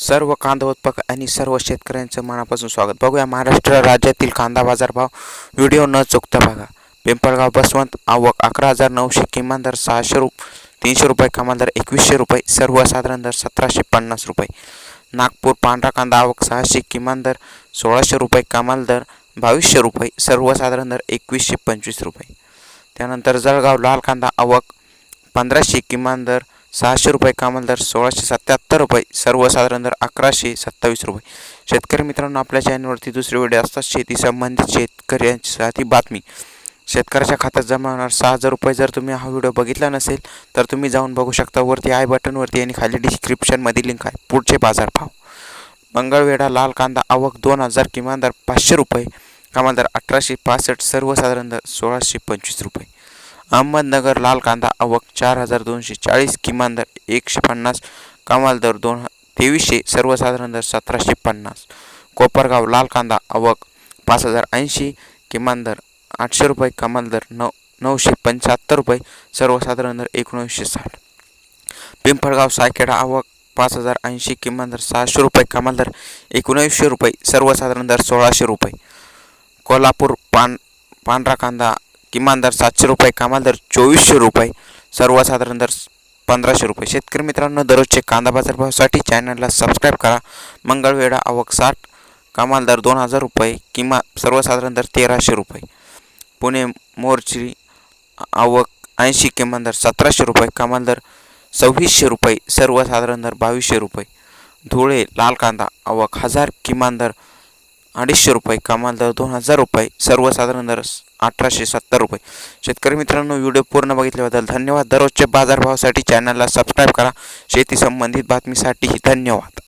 सर्व कांदा उत्पादक आणि सर्व शेतकऱ्यांचं मनापासून स्वागत. बघूया महाराष्ट्र राज्यातील कांदा बाजारभाव. व्हिडिओ न चुकता बघा. पिंपळगाव बसवंत आवक अकरा हजार नऊशे किमान दर सहाशे रु तीनशे रुपये कमाल दर एकवीसशे रुपये सर्वसाधारण दर सतराशे पन्नास रुपये. नागपूर पांढरा कांदा आवक सहाशे किमान दर सोळाशे रुपये कमाल दर बावीसशे रुपये सर्वसाधारण दर एकवीसशे पंचवीस रुपये. त्यानंतर जळगाव लाल कांदा आवक पंधराशे किमान दर सहाशे रुपये कमाल दर सोळाशे सत्याहत्तर रुपये. सर्वसाधारण दर अकराशे सत्तावीस रुपये. शेतकरी मित्रांनो आपल्या चॅनलवरती दुसरे व्हिडिओ असतात. शेती संबंधित शेतकऱ्यांसाठी बातमी. शेतकऱ्याच्या खात्यात जमा होणार सहा हजार रुपये जर तुम्ही हा व्हिडिओ बघितला नसेल तर तुम्ही जाऊन बघू शकता. वरती आय बटनवरती आणि खाली डिस्क्रिप्शनमध्ये लिंक आहे. पुढचे बाजारभाव मंगळवेढा लाल कांदा आवक दोन हजार किमान दर पाचशे रुपये कमाल दर अठराशे पासष्ट सर्वसाधारण दर सोळाशे पंचवीस रुपये. अहमदनगर लाल कांदा आवक चार हजार दोनशे चाळीस किमान दर एकशे पन्नास कमाल दर दोन तेवीसशे सर्वसाधारण दर सतराशे पन्नास. कोपरगाव लाल कांदा आवक पाच हजार ऐंशी किमान दर आठशे रुपये कमाल दर नऊ नऊशे पंच्याहत्तर रुपये सर्वसाधारण दर एकोणीसशे साठ. पिंपळगाव सायखेडा आवक पाच हजार ऐंशी किमान दर सहाशे रुपये कमाल दर एकोणीसशे रुपये सर्वसाधारण दर सोळाशे रुपये. कोल्हापूर पान पांढरा कांदा किमान दर सातशे रुपये कमाल दर चोवीसशे रुपये सर्वसाधारण दर पंधराशे रुपये. शेतकरी मित्रांनो दररोजचे कांदा बाजारभावासाठी चॅनलला सबस्क्राईब करा. मंगळवेढा आवक साठ कमाल दर दोन हजार रुपये किमान सर्वसाधारण दर तेराशे रुपये. पुणे मोर्ची आवक ऐंशी किमान दर सतराशे रुपये कमाल दर सव्वीसशे रुपये सर्वसाधारण दर बावीसशे रुपये. धुळे लाल कांदा आवक हजार किमान दर अडीचशे रुपये कमाल दर दोन हजार रुपये सर्वसाधारण दर अठराशे सत्तर रुपये. शेतकरी मित्रांनो व्हिडिओ पूर्ण बघितल्याबद्दल धन्यवाद. दररोजच्या बाजारभावासाठी चॅनलला सबस्क्राईब करा. शेती संबंधित बातमीसाठी धन्यवाद.